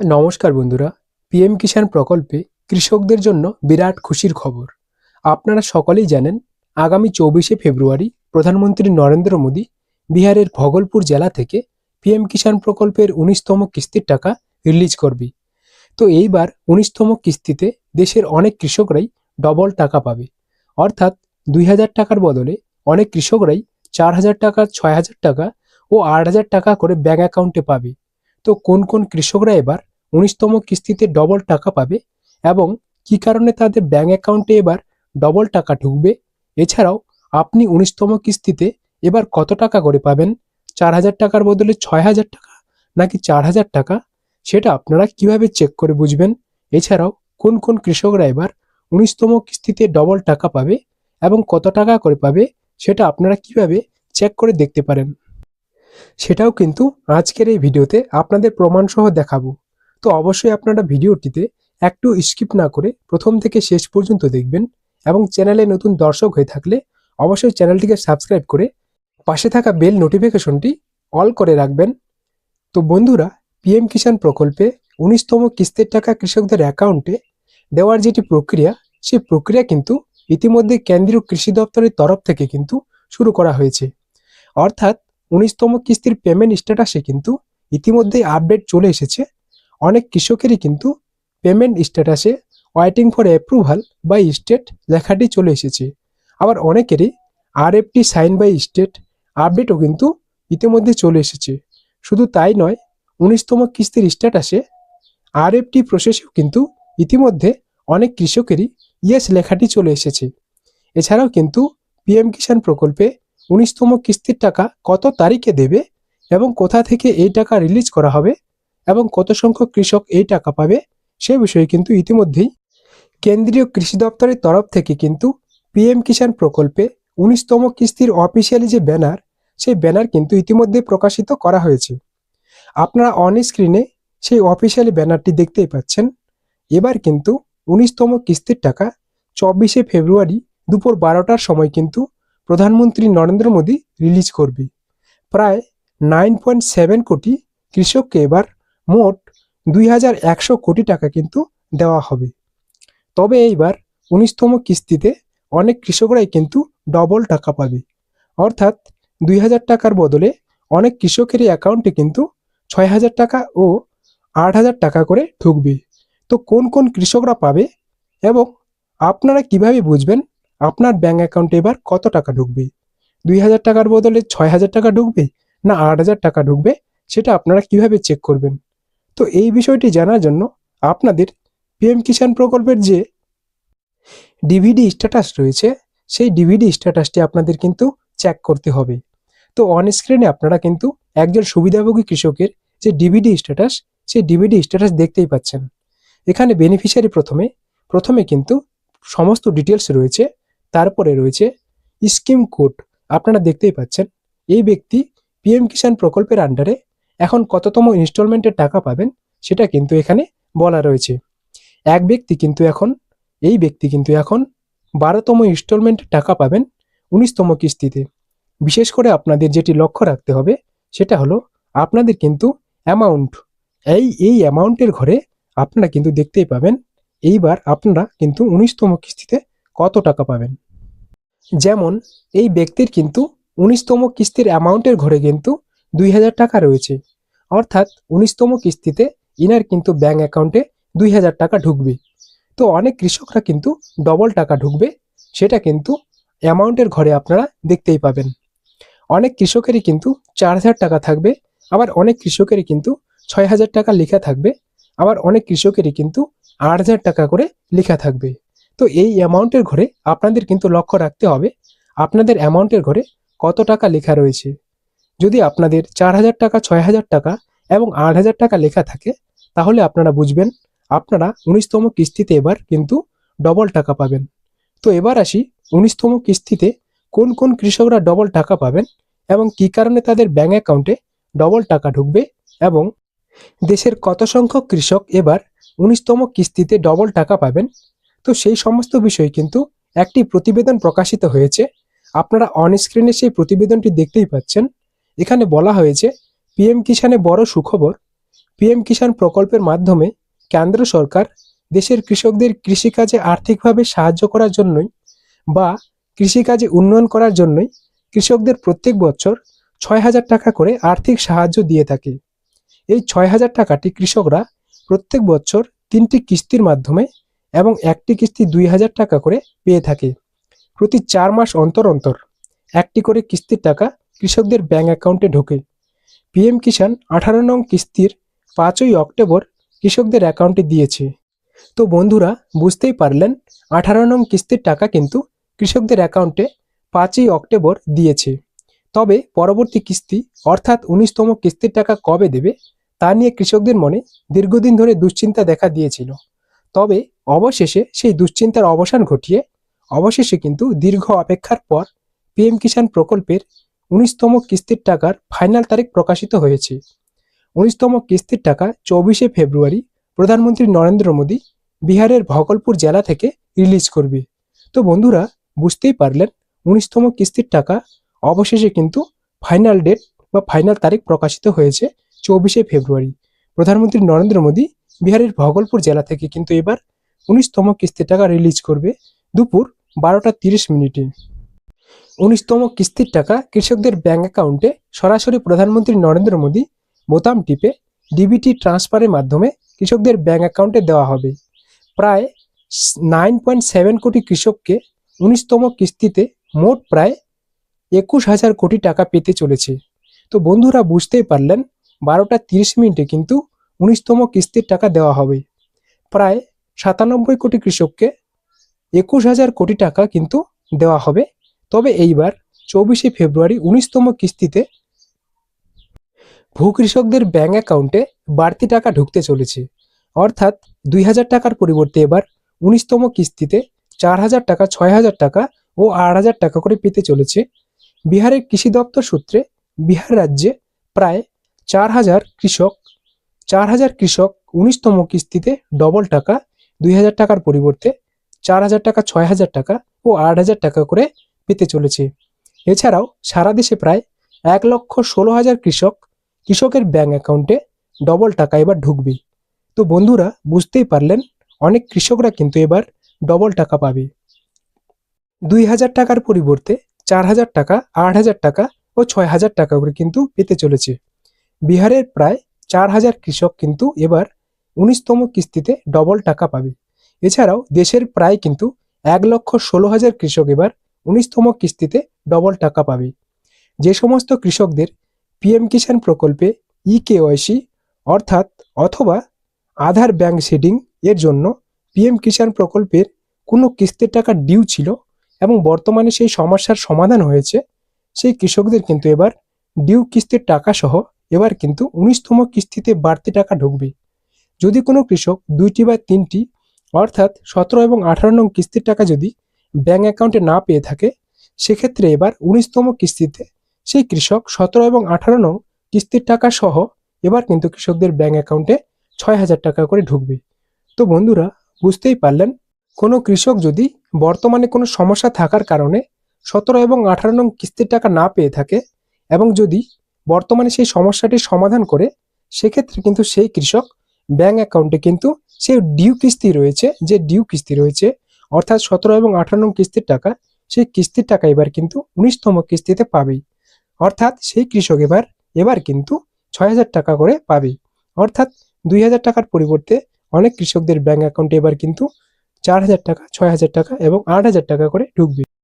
নমস্কার বন্ধুরা, পিএম কিষাণ প্রকল্পে কৃষকদের জন্য বিরাট খুশির খবর। আপনারা সকলেই জানেন, আগামী চৌবিশে ফেব্রুয়ারি প্রধানমন্ত্রী নরেন্দ্র মোদী বিহারের ভগলপুর জেলা থেকে পিএম কিষাণ প্রকল্পের উনিশতম কিস্তির টাকা রিলিজ করবে। তো এইবার উনিশতম কিস্তিতে দেশের অনেক কৃষকরাই ডবল টাকা পাবে। অর্থাৎ দুই হাজার টাকার বদলে অনেক কৃষকরাই চার হাজার টাকা, ছয় হাজার টাকা ও আট হাজার টাকা করে ব্যাঙ্ক অ্যাকাউন্টে পাবে। তো কোন কোন কৃষকরা এবার উনিশতম কিস্তিতে ডবল টাকা পাবে এবং কি কারণে তাদের ব্যাঙ্ক অ্যাকাউন্টে এবার ডবল টাকা ঢুকবে? এছাড়াও, আপনি উনিশতম কিস্তিতে এবার কত টাকা করে পাবেন? চার হাজার টাকার বদলে ছয় হাজার টাকা নাকি চার হাজার টাকা? সেটা আপনারা কীভাবে চেক করে বুঝবেন? এছাড়াও, কোন কোন কৃষকরা এবার উনিশতম কিস্তিতে ডবল টাকা পাবে এবং কত টাকা করে পাবে সেটা আপনারা কীভাবে চেক করে দেখতে পারেন? সেটাও কিন্তু আজকের এই ভিডিওতে আপনাদের প্রমাণসহ দেখাবো। তো অবশ্যই আপনারা ভিডিওটিতে একটু স্কিপ না করে প্রথম থেকে শেষ পর্যন্ত দেখবেন এবং চ্যানেলে নতুন দর্শক হয়ে থাকলে অবশ্যই চ্যানেলটিকে সাবস্ক্রাইব করে পাশে থাকা বেল নোটিফিকেশনটি অল করে রাখবেন। তো বন্ধুরা, পিএম কিষাণ প্রকল্পে উনিশতম কিস্তির টাকা কৃষকদের অ্যাকাউন্টে দেওয়ার যেটি প্রক্রিয়া সেই প্রক্রিয়া কিন্তু ইতিমধ্যে কেন্দ্রীয় কৃষি দপ্তরের তরফ থেকে কিন্তু শুরু করা হয়েছে। অর্থাৎ উনিশতম কিস্তির পেমেন্ট স্ট্যাটাসে কিন্তু ইতিমধ্যেই আপডেট চলে এসেছে। অনেক কৃষকেরই কিন্তু পেমেন্ট স্ট্যাটাসে waiting for approval by state লেখাটি চলে এসেছে। আবার অনেকেরই R FT sign by state আপডেটও কিন্তু ইতিমধ্যে চলে এসেছে। শুধু তাই নয়, উনিশতম কিস্তির স্ট্যাটাসে আর এফটি প্রসেসেও কিন্তু ইতিমধ্যে অনেক কৃষকেরই ইয়েস লেখাটি চলে এসেছে। এছাড়াও কিন্তু পিএম কিষাণ প্রকল্পে উনিশতম কিস্তির টাকা কত তারিখে দেবে এবং কোথা থেকে এই টাকা রিলিজ করা হবে এবং কত সংখ্যক কৃষক এই টাকা পাবে, সে বিষয়ে কিন্তু ইতিমধ্যেই কেন্দ্রীয় কৃষি দপ্তরের তরফ থেকে কিন্তু পিএম কিষাণ প্রকল্পে উনিশতম কিস্তির অফিসিয়ালি যে ব্যানার, সেই ব্যানার কিন্তু ইতিমধ্যে প্রকাশিত করা হয়েছে। আপনারা অন স্ক্রিনে সেই অফিসিয়ালি ব্যানারটি দেখতেই পাচ্ছেন। এবার কিন্তু উনিশতম কিস্তির টাকা চব্বিশে ফেব্রুয়ারি দুপুর বারোটার সময় কিন্তু প্রধানমন্ত্রী নরেন্দ্র মোদী রিলিজ করবে। প্রায় নাইন পয়েন্ট সেভেন কোটি কৃষককে এবার মোট দুই হাজার একশো কোটি টাকা কিন্তু দেওয়া হবে। তবে এইবার উনিশতম কিস্তিতে অনেক কৃষকরাই কিন্তু ডবল টাকা পাবে। অর্থাৎ দুই হাজার টাকার বদলে অনেক কৃষকেরই অ্যাকাউন্টে কিন্তু ছয় হাজার টাকা ও আট হাজার টাকা করে ঢুকবে। তো কোন কোন কৃষকরা পাবে এবং আপনারা কীভাবে বুঝবেন আপনার ব্যাঙ্ক অ্যাকাউন্টে এবার কত টাকা ঢুকবে? দুই হাজার টাকার বদলে ছয় হাজার টাকা ঢুকবে না আট হাজার টাকা ঢুকবে? সেটা আপনারা কীভাবে চেক করবেন? তো এই বিষয়টি জানার জন্য আপনাদের পিএম কিষাণ প্রকল্পের যে ডিভিডি স্ট্যাটাস রয়েছে, সেই ডিভিডি স্ট্যাটাসটি আপনাদের কিন্তু চেক করতে হবে। তো অন স্ক্রিনে আপনারা কিন্তু একজন সুবিধাভোগী কৃষকের যে ডিভিডি স্ট্যাটাস, সেই ডিভিডি স্ট্যাটাস দেখতেই পাচ্ছেন। এখানে বেনিফিশিয়ারি প্রথমে প্রথমে কিন্তু সমস্ত ডিটেলস রয়েছে, তারপরে রয়েছে স্কিম কোড আপনারা দেখতেই পাচ্ছেন, এই ব্যক্তি পিএম কিষাণ প্রকল্পের আন্ডারে এখন কততম ইনস্টলমেন্টের টাকা পাবেন সেটা কিন্তু এখানে বলা রয়েছে। এক ব্যক্তি কিন্তু এখন, এই ব্যক্তি কিন্তু এখন বারোতম ইনস্টলমেন্টের টাকা পাবেন উনিশতম কিস্তিতে। বিশেষ করে আপনাদের যেটি লক্ষ্য রাখতে হবে সেটা হলো আপনাদের কিন্তু অ্যামাউন্ট এই এই অ্যামাউন্টের ঘরে আপনারা কিন্তু দেখতেই পাবেন এইবার আপনারা কিন্তু উনিশতম কিস্তিতে কত টাকা পাবেন। যেমন এই ব্যক্তির কিন্তু উনিশতম কিস্তির অ্যামাউন্টের ঘরে কিন্তু দুই হাজার টাকা রয়েছে। অর্থাৎ উনিশতম কিস্তিতে ইনার কিন্তু ব্যাঙ্ক অ্যাকাউন্টে দুই হাজার টাকা ঢুকবে। তো অনেক কৃষকরা কিন্তু ডবল টাকা ঢুকবে, সেটা কিন্তু অ্যামাউন্টের ঘরে আপনারা দেখতেই পাবেন। অনেক কৃষকেরই কিন্তু চার হাজার টাকা থাকবে, আবার অনেক কৃষকেরই কিন্তু ছয় হাজার টাকা লেখা থাকবে, আবার অনেক কৃষকেরই কিন্তু আট হাজার টাকা করে লেখা থাকবে। তো এই অ্যামাউন্টের ঘরে আপনাদের কিন্তু লক্ষ্য রাখতে হবে, আপনাদের অ্যামাউন্টের ঘরে কত টাকা লেখা রয়েছে। যদি আপনাদের চার হাজার টাকা ছয় হাজার টাকা এবং আট হাজার টাকা লেখা থাকে, তাহলে আপনারা বুঝবেন, আপনারা উনিশতম কিস্তিতে এবার কিন্তু ডবল টাকা পাবেন। তো এবার আসি উনিশতম কিস্তিতে কোন কোন কৃষকরা ডবল টাকা পাবেন এবং কি কারণে তাদের ব্যাঙ্ক অ্যাকাউন্টে ডবল টাকা ঢুকবে এবং দেশের কত সংখ্যক কৃষক এবার উনিশতম কিস্তিতে ডবল টাকা পাবেন। তো সেই সমস্ত বিষয় কিন্তু একটি প্রতিবেদন প্রকাশিত হয়েছে। আপনারা অন স্ক্রিনে সেই প্রতিবেদনটি দেখতেই পাচ্ছেন। এখানে বলা হয়েছে পিএম কিষানে বড় সুখবর, পিএম কিষাণ প্রকল্পের মাধ্যমে কেন্দ্র সরকার দেশের কৃষকদের কৃষিকাজে আর্থিকভাবে সাহায্য করার জন্যই বা কৃষিকাজে উন্নয়ন করার জন্যই কৃষকদের প্রত্যেক বছর ছয় হাজার টাকা করে আর্থিক সাহায্য দিয়ে থাকে। এই ছয় হাজার টাকাটি কৃষকরা প্রত্যেক বছর তিনটি কিস্তির মাধ্যমে এবং একটি কিস্তি দুই হাজার টাকা করে পেয়ে থাকে। প্রতি চার মাস অন্তর অন্তর একটি করে কিস্তির টাকা কৃষকদের ব্যাংক অ্যাকাউন্টে ঢোকে। পিএম কিষাণ আঠারো নং কিস্তির পাঁচই অক্টোবর কৃষকদের অ্যাকাউন্টে দিয়েছে। তো বন্ধুরা, বুঝতেই পারলেন, আঠারো নং কিস্তির টাকা কিন্তু কৃষকদের অ্যাকাউন্টে পাঁচই অক্টোবর দিয়েছে। তবে পরবর্তী কিস্তি, অর্থাৎ উনিশতম কিস্তির টাকা কবে দেবে, তা নিয়ে কৃষকদের মনে দীর্ঘদিন ধরে দুশ্চিন্তা দেখা দিয়েছিল। তবে অবশেষে সেই দুশ্চিন্তার অবসান ঘটিয়ে, অবশেষে কিন্তু দীর্ঘ অপেক্ষার পর পিএম কিষাণ প্রকল্পের উনিশতম কিস্তির টাকার ফাইনাল তারিখ প্রকাশিত হয়েছে। উনিশতম কিস্তির টাকা চব্বিশে ফেব্রুয়ারি প্রধানমন্ত্রী নরেন্দ্র মোদী বিহারের ভগলপুর জেলা থেকে রিলিজ করবে। তো বন্ধুরা, বুঝতেই পারলেন, উনিশতম কিস্তির টাকা অবশেষে কিন্তু ফাইনাল ডেট বা ফাইনাল তারিখ প্রকাশিত হয়েছে চব্বিশে ফেব্রুয়ারি। প্রধানমন্ত্রী নরেন্দ্র মোদী বিহারের ভগলপুর জেলা থেকে কিন্তু এবার উনিশতম কিস্তির টাকা রিলিজ করবে দুপুর বারোটা তিরিশ মিনিটে। উনিশতম কিস্তির টাকা কৃষকদের ব্যাংক অ্যাকাউন্টে সরাসরি প্রধানমন্ত্রী নরেন্দ্র মোদী বোতাম টিপে ডিবিটি ট্রান্সফারের মাধ্যমে কৃষকদের ব্যাংক অ্যাকাউন্টে দেওয়া হবে। প্রায় নাইন পয়েন্ট সেভেন কোটি কৃষককে উনিশতম কিস্তিতে মোট প্রায় একুশ হাজার কোটি টাকা পেতে চলেছে। তো বন্ধুরা, বুঝতেই পারলেন, বারোটা তিরিশ মিনিটে কিন্তু উনিশতম কিস্তির টাকা দেওয়া হবে। প্রায় সাতানব্বই কোটি কৃষককে একুশ হাজার কোটি টাকা কিন্তু দেওয়া হবে। তবে এইবার চব্বিশে ফেব্রুয়ারি উনিশতম কিস্তিতে ভূ কৃষকদের ব্যাঙ্ক অ্যাকাউন্টে বাড়তি টাকা ঢুকতে চলেছে। অর্থাৎ দুই হাজার টাকার পরিবর্তে এবার উনিশতম কিস্তিতে চার হাজার টাকা, ছয় হাজার টাকা ও আট হাজার টাকা করে পেতে চলেছে। বিহারের কৃষি দপ্তর সূত্রে বিহার রাজ্যে প্রায় চার হাজার কৃষক, চার হাজার কৃষক উনিশতম কিস্তিতে ডবল টাকা, দুই হাজার টাকার পরিবর্তে চার হাজার টাকা, ছয় হাজার টাকা ও আট হাজার টাকা করে পেতে চলেছে। এছাড়াও সারা দেশে প্রায় এক লক্ষ ষোলো হাজার কৃষক কৃষকের ব্যাঙ্ক অ্যাকাউন্টে ডবল টাকা এবার ঢুকবে। তো বন্ধুরা, বুঝতেই পারলেন, অনেক কৃষকরা কিন্তু এবার ডবল টাকা পাবে। দুই হাজার টাকার পরিবর্তে চার হাজার টাকা, আট হাজার টাকা ও ছয় হাজার টাকা করে কিন্তু পেতে চলেছে। বিহারের প্রায় চার হাজার কৃষক কিন্তু এবার উনিশতম কিস্তিতে ডবল টাকা পাবে। এছাড়াও দেশের প্রায় কিন্তু এক লক্ষ ষোলো হাজার কৃষক এবার উনিশতম কিস্তিতে ডবল টাকা পাবে। যে সমস্ত কৃষকদের পিএম কিষাণ প্রকল্পে ই কেওয়াইসি অর্থাৎ অথবা আধার ব্যাংক শেডিং এর জন্য পিএম কিষাণ প্রকল্পের কোনো কিস্তির টাকা ডিউ ছিল এবং বর্তমানে সেই সমস্যার সমাধান হয়েছে, সেই কৃষকদের কিন্তু এবার ডিউ কিস্তির টাকা সহ এবার কিন্তু উনিশতম কিস্তিতে বাড়তি টাকা ঢুকবে। যদি কোনো কৃষক দুইটি বা তিনটি অর্থাৎ সতেরো এবং আঠারো নং কিস্তির টাকা যদি ব্যাংক অ্যাকাউন্টে না পেয়ে থাকে, সেক্ষেত্রে এবার উনিশতম কিস্তিতে সেই কৃষক সতেরো এবং আঠারো নং কিস্তির টাকা সহ এবার কিন্তু কৃষকদের ব্যাংক অ্যাকাউন্টে ছয় হাজার টাকা করে ঢুকবে। তো বন্ধুরা, বুঝতেই পারলেন, কোনো কৃষক যদি বর্তমানে কোনো সমস্যা থাকার কারণে সতেরো এবং আঠারো নং কিস্তির টাকা না পেয়ে থাকে এবং যদি বর্তমানে সেই সমস্যাটির সমাধান করে, সেক্ষেত্রে কিন্তু সেই কৃষক ব্যাংক অ্যাকাউন্টে কিন্তু সেই ডিউ কিস্তি রয়েছে, যে ডিউ কিস্তি রয়েছে অর্থাৎ সতেরো এবং আঠারো নং কিস্তির টাকা, সেই কিস্তির টাকা এবার কিন্তু উনিশতম কিস্তিতে পাবেই। অর্থাৎ সেই কৃষক এবার এবার কিন্তু ছয় হাজার টাকা করে পাবে অর্থাৎ দুই হাজার টাকার পরিবর্তে অনেক কৃষকদের ব্যাংক অ্যাকাউন্টে এবার কিন্তু চার হাজার টাকা, ছয় হাজার টাকা এবং আট হাজার টাকা করে ঢুকবে।